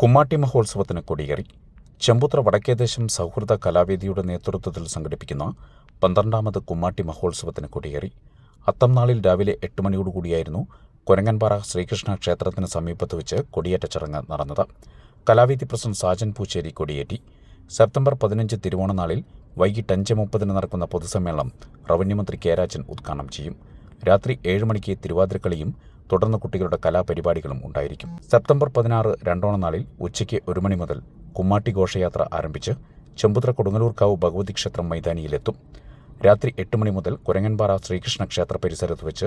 കുമ്മാട്ടി മഹോത്സവത്തിന് കൊടിയേറി. ചെമ്പുത്ര വടക്കേദേശം സൗഹൃദ കലാവേദിയുടെ നേതൃത്വത്തിൽ സംഘടിപ്പിക്കുന്ന പന്ത്രണ്ടാമത് കുമ്മാട്ടി മഹോത്സവത്തിന് കൊടിയേറി. അത്തം നാളിൽ രാവിലെ എട്ട് മണിയോടുകൂടിയായിരുന്നു കൊരങ്ങൻപാറ ശ്രീകൃഷ്ണ ക്ഷേത്രത്തിന് സമീപത്ത് വെച്ച് കൊടിയേറ്റ ചടങ്ങ് നടന്നത്. കലാവേദി പ്രസിഡന്റ് സാജൻ പൂച്ചേരി കൊടിയേറ്റി. സെപ്റ്റംബർ പതിനഞ്ച് തിരുവോണനാളിൽ വൈകിട്ട് അഞ്ച് മുപ്പതിന് നടക്കുന്ന പൊതുസമ്മേളനം റവന്യൂ മന്ത്രി കെ രാജൻ ഉദ്ഘാടനം ചെയ്യും. രാത്രി ഏഴ് മണിക്ക് തിരുവാതിരക്കളിയും തുടർന്ന് കുട്ടികളുടെ കലാപരിപാടികളും ഉണ്ടായിരിക്കും. സെപ്റ്റംബർ പതിനാറ് രണ്ടോണം നാളിൽ ഉച്ചയ്ക്ക് ഒരു മണി മുതൽ കുമ്മാട്ടി ഘോഷയാത്ര ആരംഭിച്ച് ചെമ്പുത്ര കൊടുങ്ങല്ലൂർക്കാവ് ഭഗവതി ക്ഷേത്രം മൈതാനിയിലെത്തും. രാത്രി എട്ട് മണി മുതൽ കുരങ്ങൻപാറ ശ്രീകൃഷ്ണ ക്ഷേത്ര പരിസരത്ത് വെച്ച്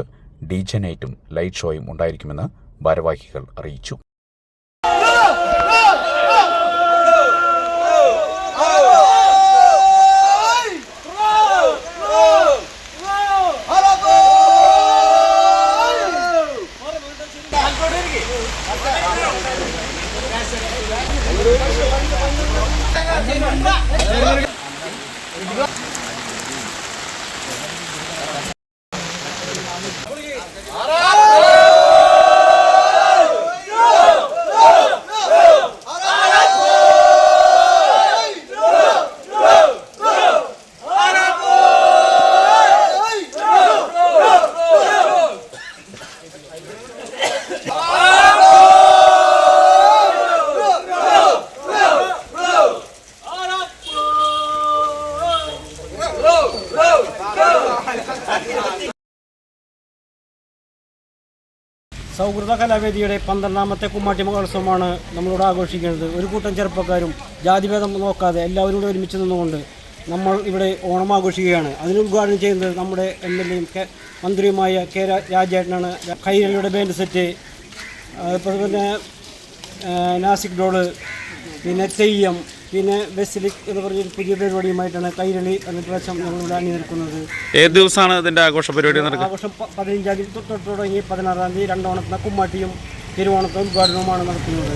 ഡി ജെ നൈറ്റും ലൈറ്റ് ഷോയും ഉണ്ടായിരിക്കുമെന്ന് ഭാരവാഹികൾ അറിയിച്ചു. 알아! സൗഹൃദ കലാവേദിയുടെ പന്ത്രണ്ടാമത്തെ കുമ്മാട്ടി മഹോത്സവമാണ് നമ്മളിവിടെ ആഘോഷിക്കുന്നത്. ഒരു കൂട്ടം ചെറുപ്പക്കാരും ജാതിഭേദം നോക്കാതെ എല്ലാവരും കൂടെ ഒരുമിച്ച് നിന്നുകൊണ്ട് നമ്മൾ ഇവിടെ ഓണം ആഘോഷിക്കുകയാണ്. അതിന് ഉദ്ഘാടനം ചെയ്യുന്നത് നമ്മുടെ എം എൽ എയും മന്ത്രിയുമായ കെ രാജേട്ടനാണ്. കൈരളിയുടെ ബാൻഡ് സെറ്റ് അതുപോലെ തന്നെ നാസിക് ഡോൾ പിന്നെ തെയ്യം പിന്നെ ബെസിലിക് എന്ന് പറഞ്ഞൊരു പുതിയ പരിപാടിയുമായിട്ടാണ് കൈരളി എന്ന പ്രാവശ്യം ഞങ്ങളിവിടെ അണിനിൽക്കുന്നത് ഏത് ദിവസമാണ് അതിന്റെ ആഘോഷ പരിപാടി നടക്കുക? ആഘോഷം പ- പതിനഞ്ചാം തീയതി തൊട്ട് തൊട്ട് തുടങ്ങി പതിനാറാം തീയതി രണ്ടോണത്തിന് കുമ്മാട്ടിയും തിരുവോണത്തും ഉദ്ഘാടനവുമാണ് നടക്കുന്നത്.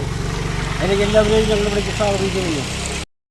അതിലേക്ക് എല്ലാവരെയും ഞങ്ങൾ ഇവിടേക്ക് സ്വാഗതം ചെയ്യുന്നു.